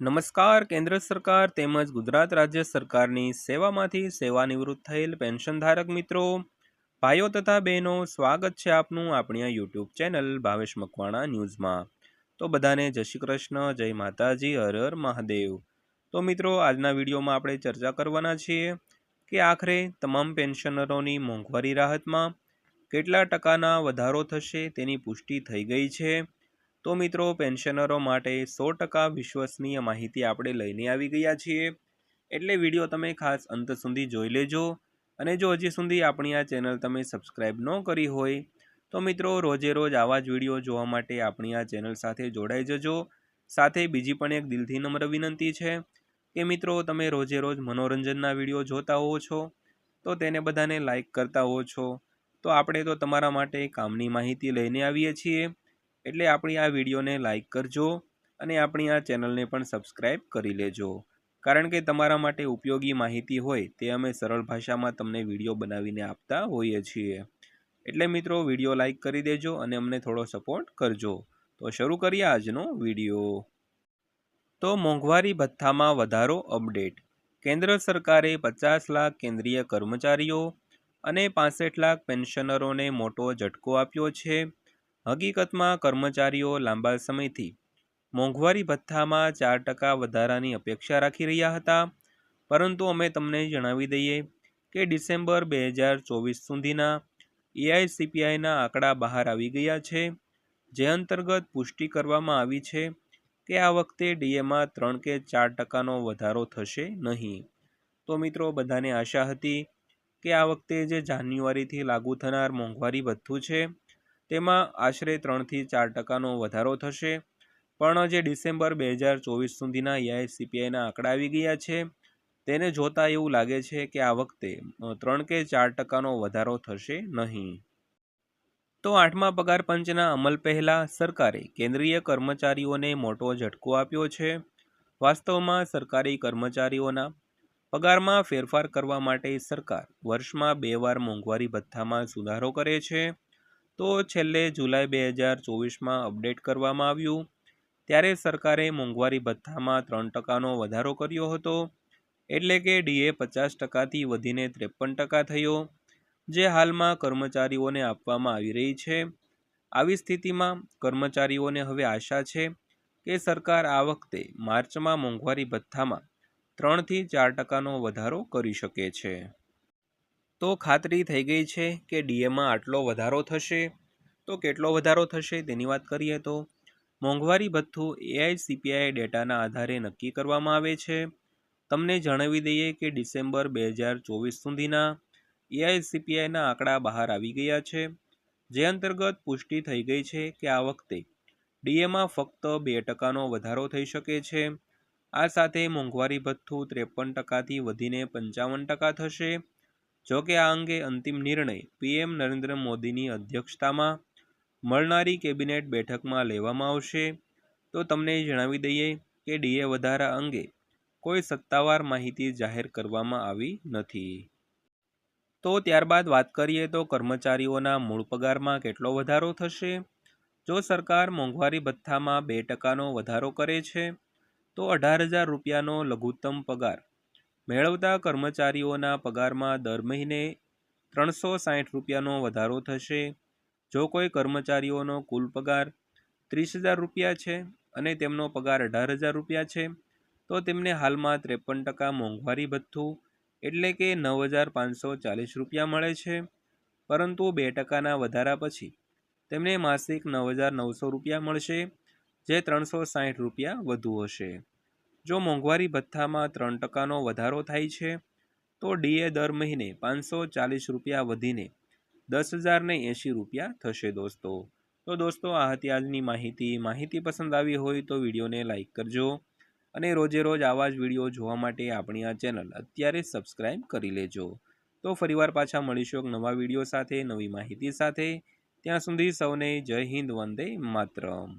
નમસ્કાર, કેન્દ્ર સરકાર તેમજ ગુજરાત રાજ્ય સરકારની સેવામાંથી સેવાનિવૃત્ત થયેલ પેન્શનધારક મિત્રો. ભાઈઓ તથા બહેનો, સ્વાગત છે આપનું આપણી આ યુટ્યુબ ચેનલ ભાવેશ મકવાણા ન્યૂઝમાં. તો બધાને જય શ્રી કૃષ્ણ, જય માતાજી, હર હર મહાદેવ. તો મિત્રો, આજના વિડીયોમાં આપણે ચર્ચા કરવાના છીએ કે આખરે તમામ પેન્શનરોની મોંઘવારી રાહતમાં કેટલા ટકાના વધારો થશે તેની પુષ્ટિ થઈ ગઈ છે. તો મિત્રો, પેન્શનરો માટે સો ટકા વિશ્વસનીય માહિતી આપણે લઈને આવી ગયા છીએ. એટલે વીડિયો તમે ખાસ અંત સુધી જોઈ લેજો અને જો હજી સુધી આપણી આ ચેનલ તમે સબસ્ક્રાઈબ ન કરી હોય, તો મિત્રો રોજે રોજ આવા જ વીડિયો જોવા માટે આપણી આ ચેનલ સાથે જોડાઈ જજો. સાથે બીજી પણ એક દિલથી નમ્ર વિનંતી છે કે મિત્રો, તમે રોજે રોજ મનોરંજનના વીડિયો જોતા હોવો છો, તો તેને બધાને લાઈક કરતા હોવો છો. તો આપણે તો તમારા માટે કામની માહિતી લઈને આવીએ છીએ. એટલે આપણી આ વિડીયોને લાઇક કરજો અને આપણી આ ચેનલને પણ સબસ્ક્રાઈબ કરી લેજો. કારણ કે તમારા માટે ઉપયોગી માહિતી હોય તે અમે સરળ ભાષામાં તમને વીડિયો બનાવીને આપતા હોઈએ છીએ. એટલે મિત્રો, વીડિયો લાઇક કરી દેજો અને અમને થોડો સપોર્ટ કરજો. તો શરૂ કરીએ આજનો વીડિયો. તો મોંઘવારી ભથ્થામાં વધારો અપડેટ. કેન્દ્ર સરકારે પચાસ લાખ કેન્દ્રીય કર્મચારીઓ અને પાસઠ લાખ પેન્શનરોને મોટો ઝટકો આપ્યો છે. હકીકતમાં કર્મચારીઓ લાંબા સમયથી મોંઘવારી ભથ્થામાં ચાર ટકા વધારાની અપેક્ષા રાખી રહ્યા હતા. પરંતુ અમે તમને જણાવી દઈએ કે ડિસેમ્બર બે હજાર ચોવીસ સુધીના એઆઈસીપીઆઈના આંકડા બહાર આવી ગયા છે, જે અંતર્ગત પુષ્ટિ કરવામાં આવી છે કે આ વખતે ડીએમાં ત્રણ કે ચાર ટકાનો વધારો થશે નહીં. તો મિત્રો, બધાને આશા હતી કે આ વખતે જે જાન્યુઆરીથી લાગુ થનાર મોંઘવારી ભથ્થું છે તેમાં આશરે ત્રણથી ચાર ટકાનો વધારો થશે. પણ જે ડિસેમ્બર બે હજાર ચોવીસ સુધીના એઆઈસીપીઆઈના આંકડા આવી ગયા છે, તેને જોતાં એવું લાગે છે કે આ વખતે ત્રણ કે ચાર ટકાનો વધારો થશે નહીં. તો આઠમા પગાર પંચના અમલ પહેલાં સરકારે કેન્દ્રીય કર્મચારીઓને મોટો ઝટકો આપ્યો છે. વાસ્તવમાં સરકારી કર્મચારીઓના પગારમાં ફેરફાર કરવા માટે સરકાર વર્ષમાં બે વાર મોંઘવારી ભથ્થામાં સુધારો કરે છે. તો છેલ્લે જુલાઈ બે હજાર ચોવીસમાં અપડેટ કરવામાં આવ્યું. ત્યારે સરકારે મોંઘવારી ભથ્થામાં ત્રણ ટકાનો વધારો કર્યો હતો. એટલે કે ડીએ પચાસ ટકાથી વધીને ત્રેપન ટકા થયો, જે હાલમાં કર્મચારીઓને આપવામાં આવી રહી છે. આવી સ્થિતિમાં કર્મચારીઓને હવે આશા છે કે સરકાર આ વખતે માર્ચમાં મોંઘવારી ભથ્થામાં ત્રણથી ચાર ટકાનો વધારો કરી શકે છે. તો ખાતરી થઈ ગઈ છે કે ડીએમાં આટલો વધારો થશે. તો કેટલો વધારો થશે તેની વાત કરીએ તો, મોંઘવારી ભથ્થું એઆઈસીપીઆઈ ડેટાના આધારે નક્કી કરવામાં આવે છે. તમને જણાવી દઈએ કે ડિસેમ્બર બે હજાર ચોવીસ સુધીના એઆઈસીપીઆઈના આંકડા બહાર આવી ગયા છે. જે અંતર્ગત પુષ્ટિ થઈ ગઈ છે કે આ વખતે ડીએમાં ફક્ત બે ટકાનો વધારો થઈ શકે છે. આ સાથે મોંઘવારી ભથ્થું ત્રેપન ટકાથી વધીને પંચાવન ટકા થશે. જોકે આ અંગે અંતિમ નિર્ણય પીએમ નરેન્દ્ર મોદીની અધ્યક્ષતામાં મળનારી કેબિનેટ બેઠકમાં લેવામાં આવશે. તો તમને જણાવી દઈએ કે ડીએ વધારા અંગે કોઈ સત્તાવાર માહિતી જાહેર કરવામાં આવી નથી. તો ત્યારબાદ વાત કરીએ તો કર્મચારીઓના મૂળ પગારમાં કેટલો વધારો થશે? જો સરકાર મોંઘવારી ભથ્થામાં બે ટકાનો વધારો કરે છે, તો અઢાર હજાર રૂપિયાનો લઘુત્તમ પગાર મેળવતા કર્મચારીઓના પગારમાં દર મહિને ત્રણસો સાઠ રૂપિયાનો વધારો થશે. જો કોઈ કર્મચારીઓનો કુલ પગાર ત્રીસ હજાર રૂપિયા છે અને તેમનો પગાર અઢાર હજાર રૂપિયા છે, તો તેમને હાલમાં ત્રેપન ટકા મોંઘવારી ભથ્થું એટલે કે નવ હજાર પાંચસો ચાલીસ રૂપિયા મળે છે. પરંતુ બે ટકાના વધારા પછી તેમને માસિક નવ હજાર નવસો રૂપિયા મળશે, જે ત્રણસો સાઠ રૂપિયા વધુ હશે. જો મોંઘવારી ભથ્થામાં ત્રણ ટકાનો વધારો થાય છે, તો ડીએ દર મહિને પાંચસો ચાલીસ રૂપિયા વધીને દસ હજારને એંશી રૂપિયા થશે દોસ્તો. તો દોસ્તો, આ હતી આજની માહિતી. માહિતી પસંદ આવી હોય તો વિડીયોને લાઇક કરજો અને રોજે રોજ આવા જ વીડિયો જોવા માટે આપણી આ ચેનલ અત્યારે સબસ્ક્રાઇબ કરી લેજો. તો ફરીવાર પાછા મળીશું એક નવા વીડિયો સાથે, નવી માહિતી સાથે. ત્યાં સુધી સૌને જય હિન્દ, વંદે માતરમ.